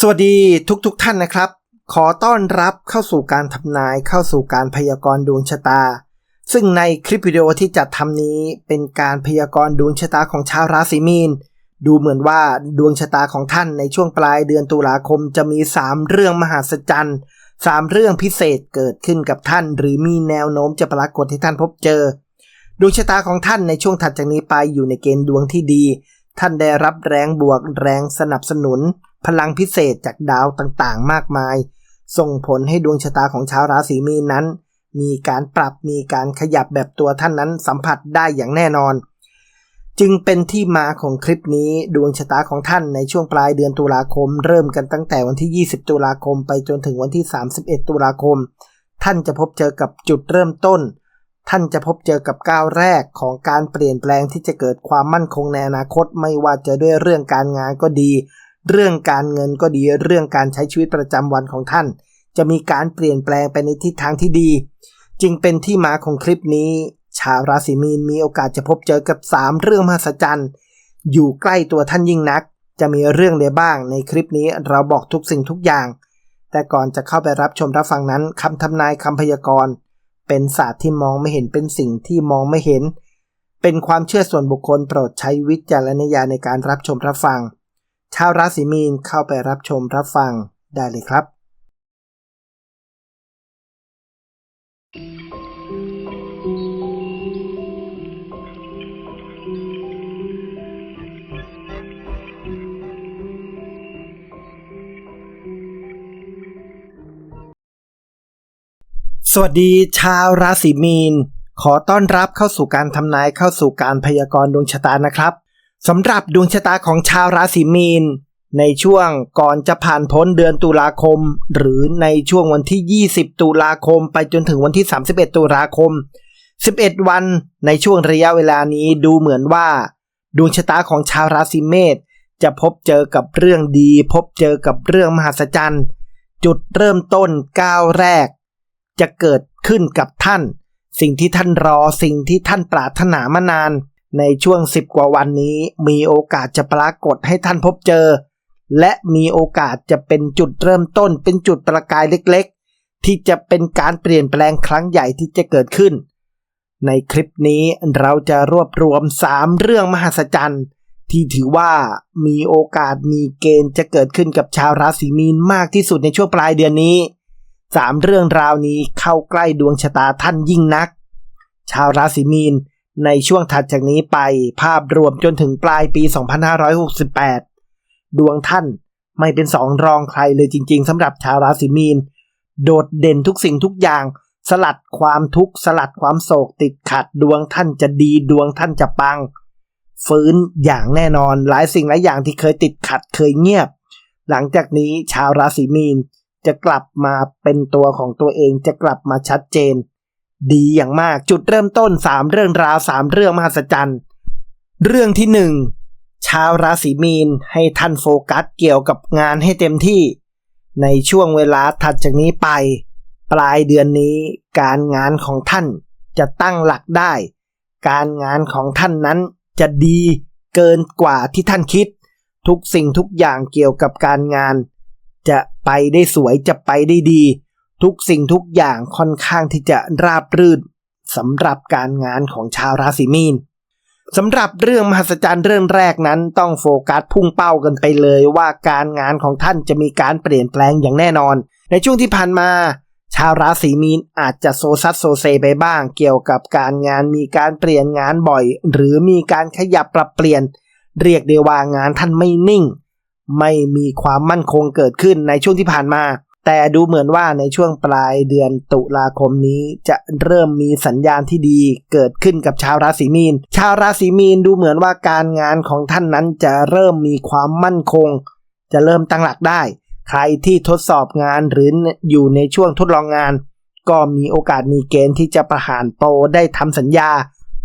สวัสดีทุกๆทท่านนะครับ ขอต้อนรับเข้าสู่การทำนายเข้าสู่การพยากรณ์ดวงชะตา ซึ่งในคลิปวิดีโอที่จัดทำนี้เป็นการพยากรณ์ดวงชะตาของชาวราศีมีน ดูเหมือนว่าดวงชะตาของท่านในช่วงปลายเดือนตุลาคมจะมี 3 เรื่องมหัศจรรย์สามเรื่องพิเศษเกิดขึ้นกับท่าน หรือมีแนวโน้มจะปรากฏให้ท่านพบเจอ ดวงชะตาของท่านในช่วงถัดจากนี้ไปอยู่ในเกณฑ์ดวงที่ดี ท่านได้รับแรงบวกแรงสนับสนุน พลังพิเศษจากดาวต่างๆ มากมาย ส่งผลให้ดวงชะตาของชาวราศีมีนนั้น มีการปรับมีการขยับแบบตัวท่านนั้นสัมผัสได้อย่างแน่นอน จึงเป็นที่มาของคลิปนี้ดวงชะตาของท่านในช่วงปลายเดือนตุลาคม เริ่มกันตั้งแต่วันที่ 20 ตุลาคมไปจนถึงวันที่ 31 ตุลาคม ท่านจะพบเจอกับจุดเริ่มต้นท่านจะพบเจอกับก้าวแรกของการเปลี่ยนแปลงที่จะเกิดความมั่นคงในอนาคต ไม่ว่าจะด้วยเรื่องการงานก็ดี เรื่องการเงินก็ดีเรื่องการใช้ชีวิตประจำวันของท่าน จะมีการเปลี่ยนแปลงไปในทิศทางที่ดี จึงเป็นที่มาของคลิปนี้ ชาวราศีมีนมีโอกาสจะพบเจอกับ 3 เรื่องมหัศจรรย์อยู่ใกล้ตัวท่านยิ่งนัก จะมีเรื่องใดบ้างในคลิปนี้เราบอกทุกสิ่งทุกอย่าง แต่ก่อนจะเข้าไปรับชมรับฟังนั้นคำทำนายคำพยากรณ์เป็นศาสตร์ที่มองไม่เห็นเป็นสิ่งที่มองไม่เห็น เป็นความเชื่อส่วนบุคคลโปรดใช้วิจารณญาณในการรับชมรับฟัง ชาวราศีมีนเข้าไปรับชมรับฟังได้เลยครับ สวัสดีชาวราศีมีน ขอต้อนรับเข้าสู่การทำนายเข้าสู่การพยากรณ์ดวงชะตานะครับ สำหรับดวงชะตาของชาวราศีมีน ในช่วงก่อนจะผ่านพ้นเดือนตุลาคม หรือในช่วงวันที่ 20 ตุลาคม ไปจนถึงวันที่ 31 ตุลาคม 11 วันในช่วงระยะเวลานี้ดูเหมือนว่า ดวงชะตาของชาวราศีเมษจะพบเจอกับเรื่องดี พบเจอกับเรื่องมหัศจรรย์ จุดเริ่มต้นก้าวแรก จะเกิดขึ้นกับท่าน สิ่งที่ท่านรอสิ่งที่ท่านปรารถนามานาน ในช่วงสิบกว่าวันนี้ มีโอกาสจะปรากฏให้ท่านพบเจอ และมีโอกาสจะเป็นจุดเริ่มต้น เป็นจุดประกายเล็กๆ ที่จะเป็นการเปลี่ยนแปลงครั้งใหญ่ที่จะเกิดขึ้น ในคลิปนี้เราจะรวบรวม 3 เรื่องมหัศจรรย์ที่ถือว่ามีโอกาสมีเกณฑ์จะเกิดขึ้นกับชาวราศีมีนมากที่สุดในช่วงปลายเดือนนี้สามเรื่องราวนี้เข้าใกล้ดวงชะตาท่านยิ่งนัก ชาวราศีมีน ในช่วงถัดจากนี้ไปภาพรวมจนถึงปลายปี 2568 ดวงท่านไม่เป็นสองรองใครเลยจริง ๆสำหรับชาวราศีมีน โดดเด่นทุกสิ่งทุกอย่าง สลัดความทุกข์สลัดความโศกติดขัดดวงท่านจะดีดวงท่านจะปัง ฟื้นอย่างแน่นอนหลายสิ่งหลายอย่างที่เคยติดขัดเคยเงียบ หลังจากนี้ชาวราศีมีนจะกลับมาเป็นตัวของตัวเองจะกลับมาชัดเจน ดีอย่างมากจุดเริ่มต้น3เรื่องราว3เรื่องมหัศจรรย์เรื่องที่1ชาวราศีมีนให้ท่านโฟกัสเกี่ยวกับงานให้เต็มที่ ในช่วงเวลาถัดจากนี้ไป ปลายเดือนนี้การงานของท่านจะตั้งหลักได้ การงานของท่านนั้นจะดีเกินกว่าที่ท่านคิด ทุกสิ่งทุกอย่างเกี่ยวกับการงาน จะไปได้สวยจะไปได้ดี ทุกสิ่งทุกอย่างค่อนข้างที่จะราบรื่นสำหรับการงานของชาวราศีมีนสำหรับเรื่องมหัศจรรย์เรื่องแรกนั้นต้องโฟกัสพุ่งเป้ากันไปเลยว่าการงานของท่านจะมีการเปลี่ยนแปลงอย่างแน่นอน ในช่วงที่ผ่านมา ชาวราศีมีนอาจจะโซซัดโซเซไปบ้าง เกี่ยวกับการงานมีการเปลี่ยนงานบ่อย หรือมีการขยับปรับเปลี่ยน เรียกได้ว่างานท่านไม่นิ่ง ไม่มีความมั่นคงเกิดขึ้นในช่วงที่ผ่านมา แต่ดูเหมือนว่าในช่วงปลายเดือนตุลาคมนี้จะเริ่มมีสัญญาณที่ดีเกิดขึ้นกับชาวราศีมีน ชาวราศีมีนดูเหมือนว่าการงานของท่านนั้นจะเริ่มมีความมั่นคง จะเริ่มตั้งหลักได้ ใครที่ทดสอบงานหรืออยู่ในช่วงทดลองงาน ก็มีโอกาสมีเกณฑ์ที่จะประหารโปรได้ทำสัญญา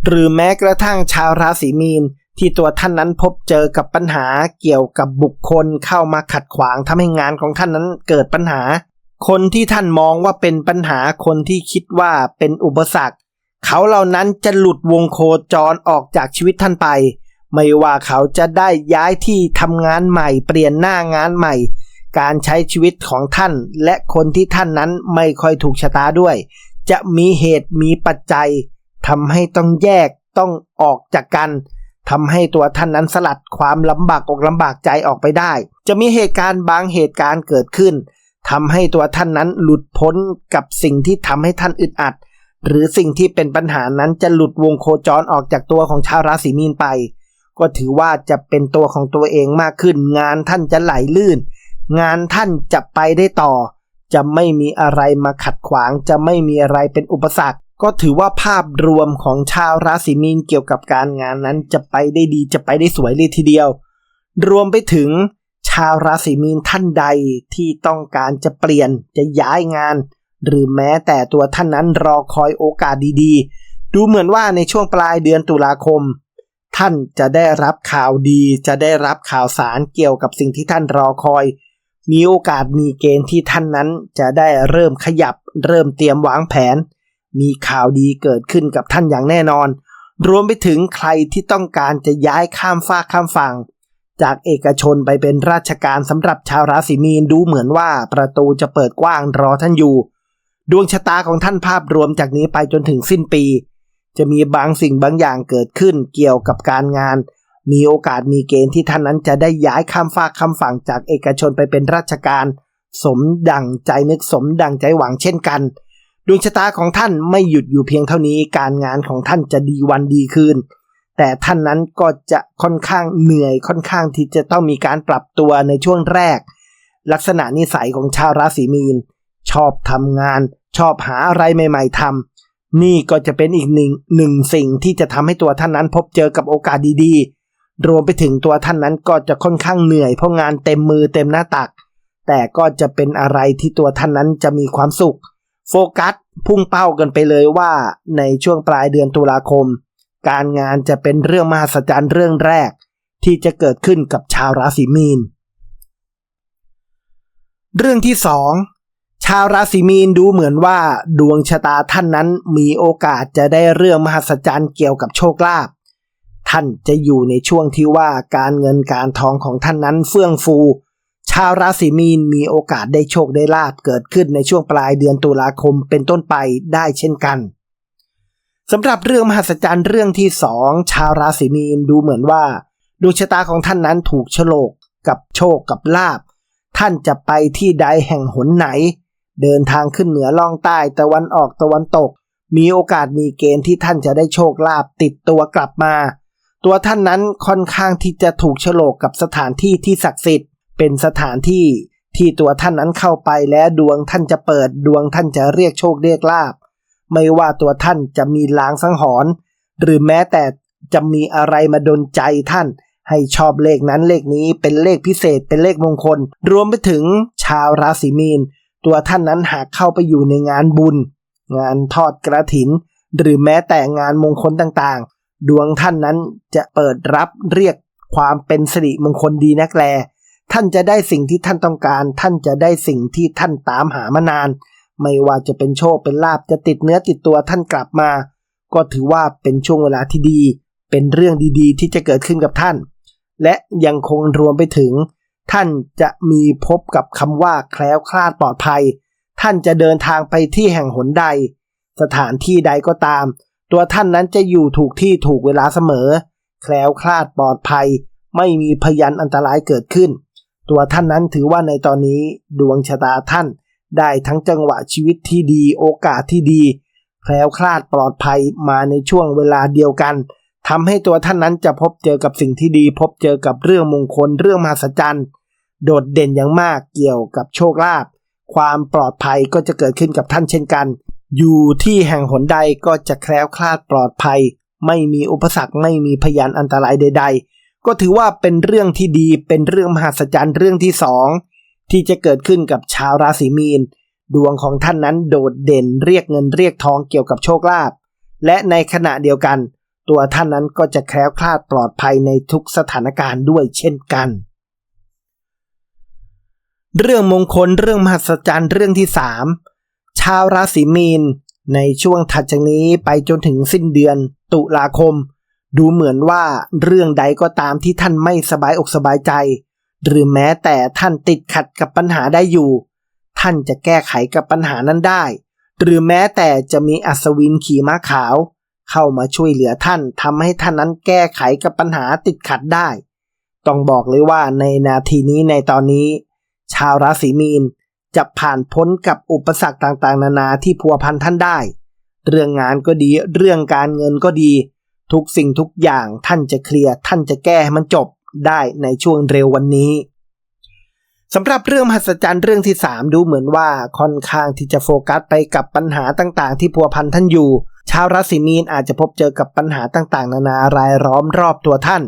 หรือแม้กระทั่งชาวราศีมีน ที่ตัวท่านนั้นพบเจอกับปัญหาเกี่ยวกับบุคคลเข้ามาขัดขวางทำให้งานของท่านนั้นเกิดปัญหา คนที่ท่านมองว่าเป็นปัญหาคนที่คิดว่าเป็นอุปสรรค เขาเหล่านั้นจะหลุดวงโคจรออกจากชีวิตท่านไป ไม่ว่าเขาจะได้ย้ายที่ทำงานใหม่ เปลี่ยนหน้างานใหม่ การใช้ชีวิตของท่าน และคนที่ท่านนั้นไม่ค่อยถูกชะตาด้วย จะมีเหตุมีปัจจัยทำให้ต้องแยกต้องออกจากกัน ทำให้ตัวท่านนั้นสลัดความลำบากอกลำบากใจออกไปได้ จะมีเหตุการณ์บางเหตุการณ์เกิดขึ้นทำให้ตัวท่านนั้นหลุดพ้นกับสิ่งที่ทำให้ท่านอึดอัด หรือสิ่งที่เป็นปัญหานั้นจะหลุดวงโคจรออกจากตัวของชาวราศีมีนไป ก็ถือว่าจะเป็นตัวของตัวเองมากขึ้น งานท่านจะไหลลื่น งานท่านจะไปได้ต่อ จะไม่มีอะไรมาขัดขวาง จะไม่มีอะไรเป็นอุปสรรค ก็ถือว่าภาพรวมของชาวราศีมีนเกี่ยวกับการงานนั้นจะไปได้ดีจะไปได้สวยเลยทีเดียว รวมไปถึงชาวราศีมีนท่านใดที่ต้องการจะเปลี่ยนจะย้ายงาน หรือแม้แต่ตัวท่านนั้นรอคอยโอกาสดีๆ ดูเหมือนว่าในช่วงปลายเดือนตุลาคม ท่านจะได้รับข่าวดี จะได้รับข่าวสารเกี่ยวกับสิ่งที่ท่านรอคอย มีโอกาสมีเกณฑ์ที่ท่านนั้นจะได้เริ่มขยับ เริ่มเตรียมวางแผน มีข่าวดีเกิดขึ้นกับท่านอย่างแน่นอน รวมไปถึงใครที่ต้องการจะย้ายข้ามฟากข้ามฝั่ง จากเอกชนไปเป็นราชการสำหรับชาวราศีมีนดูเหมือนว่าประตูจะเปิดกว้างรอท่านอยู่ ดวงชะตาของท่านภาพรวมจากนี้ไปจนถึงสิ้นปี จะมีบางสิ่งบางอย่างเกิดขึ้นเกี่ยวกับการงาน มีโอกาสมีเกณฑ์ที่ท่านนั้นจะได้ย้ายข้ามฟากข้ามฝั่งจากเอกชนไปเป็นราชการ สมดังใจนึกสมดังใจหวังเช่นกัน ดวงชะตาของท่านไม่หยุดอยู่เพียงเท่านี้การงานของท่านจะดีวันดีคืนแต่ท่านนั้นก็จะค่อนข้างเหนื่อยค่อนข้างที่จะต้องมีการปรับตัวในช่วงแรก ลักษณะนิสัยของชาวราศีมีน ชอบทำงาน ชอบหาอะไรใหม่ ๆทำนี่ก็จะเป็นอีกหนึ่งหนึ่งสิ่งที่จะทำให้ตัวท่านนั้นพบเจอกับโอกาสดีๆ รวมไปถึงตัวท่านนั้นก็จะค่อนข้างเหนื่อยเพราะงานเต็มมือเต็มหน้าตัก แต่ก็จะเป็นอะไรที่ตัวท่านนั้นจะมีความสุข โฟกัสพุ่งเป้ากันไปเลยว่าในช่วงปลายเดือนตุลาคม การงานจะเป็นเรื่องมหัศจรรย์เรื่องแรก ที่จะเกิดขึ้นกับชาวราศีมีน เรื่องที่สองชาวราศีมีนดูเหมือนว่าดวงชะตาท่านนั้นมีโอกาสจะได้เรื่องมหัศจรรย์เกี่ยวกับโชคลาภท่านจะอยู่ในช่วงที่ว่าการเงินการทองของท่านนั้นเฟื่องฟู ชาวราศีมีนมีโอกาสได้โชคได้ลาบเกิดขึ้นในช่วงปลายเดือนตุลาคมเป็นต้นไปได้เช่นกันสำหรับเรื่องมหัศจรรย์เรื่องที่สองชาวราศีมีนดูเหมือนว่าดวงชะตาของท่านนั้นถูกโฉลกกับโชคกับลาบ ท่านจะไปที่ใดแห่งหนไหน เดินทางขึ้นเหนือล่องใต้ตะวันออกตะวันตก มีโอกาสมีเกณฑ์ที่ท่านจะได้โชคลาภติดตัวกลับมา ตัวท่านนั้นค่อนข้างที่จะถูกโฉลกกับสถานที่ที่ศักดิ์สิทธิ์ เป็นสถานที่ที่ตัวท่านนั้นเข้าไปแล้วดวงท่านจะเปิดดวงท่านจะเรียกโชคเรียกลาบ ไม่ว่าตัวท่านจะมีลางสังหรณ์หรือแม้แต่จะมีอะไรมาดนใจท่าน ให้ชอบเลขนั้นเลขนี้เป็นเลขพิเศษเป็นเลขมงคล รวมไปถึงชาวราศีมีน ตัวท่านนั้นหากเข้าไปอยู่ในงานบุญ งานทอดกระถิน หรือแม้แต่งานมงคลต่างๆ ดวงท่านนั้นจะเปิดรับเรียกความเป็นสิริมงคลดีนักแล ท่านจะได้สิ่งที่ท่านต้องการ ท่านจะได้สิ่งที่ท่านตามหามานาน ไม่ว่าจะเป็นโชคเป็นลาบจะติดเนื้อติดตัวท่านกลับมา ก็ถือว่าเป็นช่วงเวลาที่ดี เป็นเรื่องดีๆ ที่จะเกิดขึ้นกับท่าน และยังคงรวมไปถึง ท่านจะมีพบกับคำว่าแคล้วคลาดปลอดภัย ท่านจะเดินทางไปที่แห่งหนใด สถานที่ใดก็ตาม ตัวท่านนั้นจะอยู่ถูกที่ถูกเวลาเสมอ แคล้วคลาดปลอดภัย ไม่มีพยันอันตรายเกิดขึ้น ตัวท่านนั้นถือว่าในตอนนี้ดวงชะตาท่าน ได้ทั้งจังหวะชีวิตที่ดีโอกาสที่ดี แคล้วคลาดปลอดภัยมาในช่วงเวลาเดียวกันทำให้ตัวท่านนั้นจะพบเจอกับสิ่งที่ดี พบเจอกับเรื่องมงคลเรื่องมหัศจรรย์โดดเด่นอย่างมากเกี่ยวกับโชคลาภความปลอดภัยก็จะเกิดขึ้นกับท่านเช่นกัน อยู่ที่แห่งหนใดก็จะแคล้วคลาดปลอดภัย ไม่มีอุปสรรคไม่มีพยานอันตรายใด ๆ ก็ถือว่าเป็นเรื่องที่ดีเป็นเรื่องมหัศจรรย์เรื่องที่สองที่จะเกิดขึ้นกับชาวราศีมีน ดวงของท่านนั้นโดดเด่นเรียกเงินเรียกทองเกี่ยวกับโชคลาภและในขณะเดียวกัน ตัวท่านนั้นก็จะแคล้วคลาดปลอดภัยในทุกสถานการณ์ด้วยเช่นกัน เรื่องมงคลเรื่องมหัศจรรย์เรื่องที่สามชาวราศีมีน ในช่วงถัดจากนี้ไปจนถึงสิ้นเดือนตุลาคม ดูเหมือนว่าเรื่องใดก็ตามที่ท่านไม่สบายอกสบายใจ หรือแม้แต่ท่านติดขัดกับปัญหาได้อยู่ ท่านจะแก้ไขกับปัญหานั้นได้ หรือแม้แต่จะมีอัศวินขี่ม้าขาว เข้ามาช่วยเหลือท่านทำให้ท่านนั้นแก้ไขกับปัญหาติดขัดได้ ต้องบอกเลยว่าในนาทีนี้ในตอนนี้ ชาวราศีมีนจะผ่านพ้นกับอุปสรรคต่างๆ นานาที่พัวพันท่านได้ เรื่องงานก็ดี เรื่องการเงินก็ดี ทุกสิ่งทุกอย่างท่านจะเคลียร์ท่านจะแก้ให้มันจบได้ในช่วงเร็ววันนี้สำหรับเรื่องมหัศจรรย์เรื่องที่ 3 ดูเหมือนว่าค่อนข้างที่จะโฟกัสไปกับปัญหาต่างๆ ที่พัวพันท่านอยู่ ชาวราศีมีนอาจจะพบเจอกับปัญหาต่างๆ นานารายล้อมรอบตัวท่าน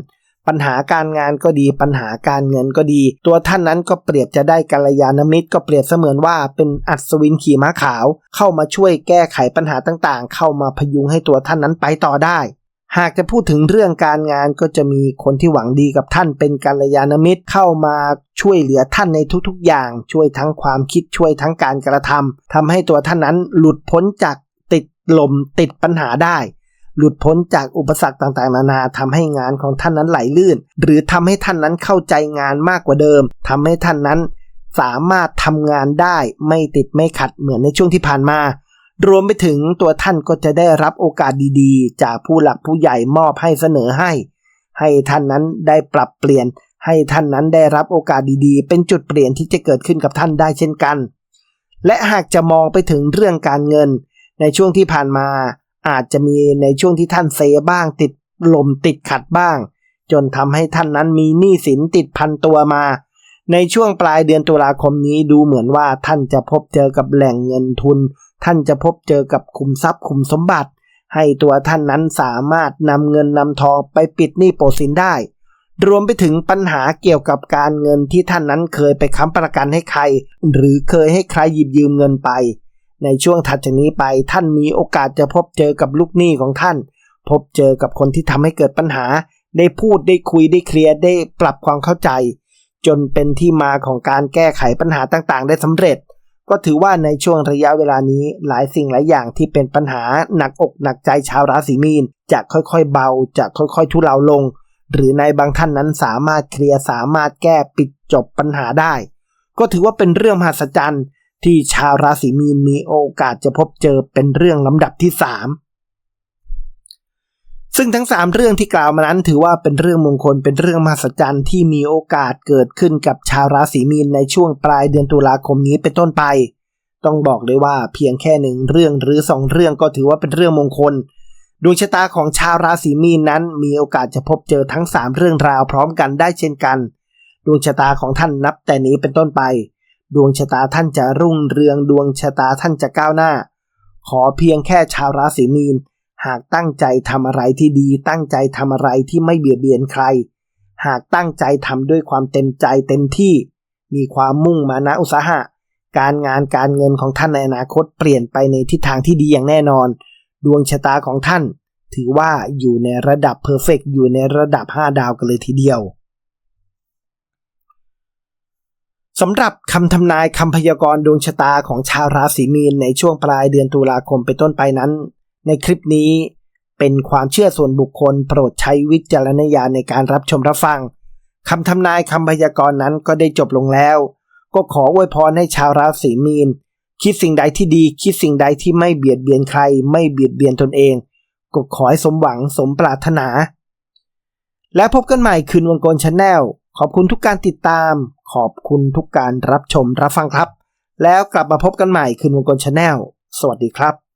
ปัญหาการงานก็ดีปัญหาการเงินก็ดี ตัวท่านนั้นก็เปรียบจะได้กัลยาณมิตรก็เปรียบเสมือนว่าเป็นอัศวินขี่ม้าขาว เข้ามาช่วยแก้ไขปัญหาต่างๆ เข้ามาพยุงให้ตัวท่านนั้นไปต่อได้ หากจะพูดถึงเรื่องการงานก็จะมีคนที่หวังดีกับท่านเป็นกัลยาณมิตรเข้ามาช่วยเหลือท่านในทุกๆอย่าง ช่วยทั้งความคิดช่วยทั้งการกระทำทำให้ตัวท่านนั้นหลุดพ้นจากติดลมติดปัญหาได้ หลุดพ้นจากอุปสรรคต่างๆ นานาทำให้งานของท่านนั้นไหลลื่น หรือทำให้ท่านนั้นเข้าใจงานมากกว่าเดิมทำให้ท่านนั้นสามารถทำงานได้ไม่ติดไม่ขัดเหมือนในช่วงที่ผ่านมา รวมไปถึงตัวท่านก็จะได้รับโอกาสดีๆ จากผู้หลักผู้ใหญ่มอบให้เสนอให้ ให้ท่านนั้นได้ปรับเปลี่ยน ให้ท่านนั้นได้รับโอกาสดีๆ เป็นจุดเปลี่ยนที่จะเกิดขึ้นกับท่านได้เช่นกัน และหากจะมองไปถึงเรื่องการเงิน ในช่วงที่ผ่านมา อาจจะมีในช่วงที่ท่านเซบ้าง ติดลมติดขัดบ้าง จนทำให้ท่านนั้นมีหนี้สินติดพันตัวมา ในช่วงปลายเดือนตุลาคมนี้ดูเหมือนว่าท่านจะพบเจอกับแหล่งเงินทุน ท่านจะพบเจอกับคุมทรัพย์คุมสมบัติ ให้ตัวท่านนั้นสามารถนำเงินนำทองไปปิดหนี้โปรสินได้ รวมไปถึงปัญหาเกี่ยวกับการเงินที่ท่านนั้นเคยไปค้ำประกันให้ใคร หรือเคยให้ใครหยิบยืมเงินไป ในช่วงถัดจากนี้ไปท่านมีโอกาสจะพบเจอกับลูกหนี้ของท่าน พบเจอกับคนที่ทำให้เกิดปัญหา ได้พูดได้คุยได้เคลียร์ได้ปรับความเข้าใจ จนเป็นที่มาของการแก้ไขปัญหาต่างๆ ได้สำเร็จ ก็ถือว่าในช่วงระยะเวลานี้หลายสิ่งหลายอย่างที่เป็นปัญหาหนักอกหนักใจชาวราศีมีน จะค่อยๆเบาจะค่อยๆทุเลาลง หรือในบางท่านนั้นสามารถเคลียร์สามารถแก้ปิดจบปัญหาได้ ก็ถือว่าเป็นเรื่องมหัศจรรย์ที่ชาวราศีมีนมีโอกาสจะพบเจอเป็นเรื่องลำดับที่ 3 ซึ่งทั้ง 3 เรื่องที่กล่าวมานั้นถือว่าเป็นเรื่องมงคลเป็นเรื่องมหัศจรรย์ที่มีโอกาสเกิดขึ้นกับชาวราศีมีนในช่วงปลายเดือนตุลาคมนี้เป็นต้นไป ต้องบอกเลยว่าเพียงแค่หนึ่งเรื่องหรือสองเรื่องก็ถือว่าเป็นเรื่องมงคลดวงชะตาของชาวราศีมีนนั้น มีโอกาสจะพบเจอทั้ง 3 เรื่องราวพร้อมกันได้เช่นกัน ดวงชะตาของท่านนับแต่นี้เป็นต้นไป ดวงชะตาท่านจะรุ่งเรืองดวงชะตาท่านจะก้าวหน้า ขอเพียงแค่ชาวราศีมีน หากตั้งใจทำอะไรที่ดี ตั้งใจทำอะไรที่ไม่เบียดเบียนใคร หากตั้งใจทำด้วยความเต็มใจเต็มที่ มีความมุ่งมานะอุตสาหะ การงานการเงินของท่านในอนาคตเปลี่ยนไปในทิศทางที่ดีอย่างแน่นอน ดวงชะตาของท่าน ถือว่าอยู่ในระดับเพอร์เฟกอยู่ในระดับ 5 ดาวกันเลยทีเดียวสำหรับคำทำนายคำพยากรณ์ดวงชะตาของชาวราศีมีนในช่วงปลายเดือนตุลาคมเป็นต้นไปนั้น ในคลิปนี้เป็นความเชื่อส่วนบุคคลโปรดใช้วิจารณญาณในการรับชมรับฟังคำทำนายคำพยากรณ์นั้นก็ได้จบลงแล้ว ก็ขออวยพรให้ชาวราศีมีน คิดสิ่งใดที่ดีคิดสิ่งใดที่ไม่เบียดเบียนใคร ไม่เบียดเบียนตนเอง ก็ขอให้สมหวังสมปรารถนา และพบกันใหม่คืนวังกลชาแนลขอบคุณทุกการติดตาม ขอบคุณทุกการรับชมรับฟังครับ แล้วกลับมาพบกันใหม่คืนวังกลชาแนลสวัสดีครับ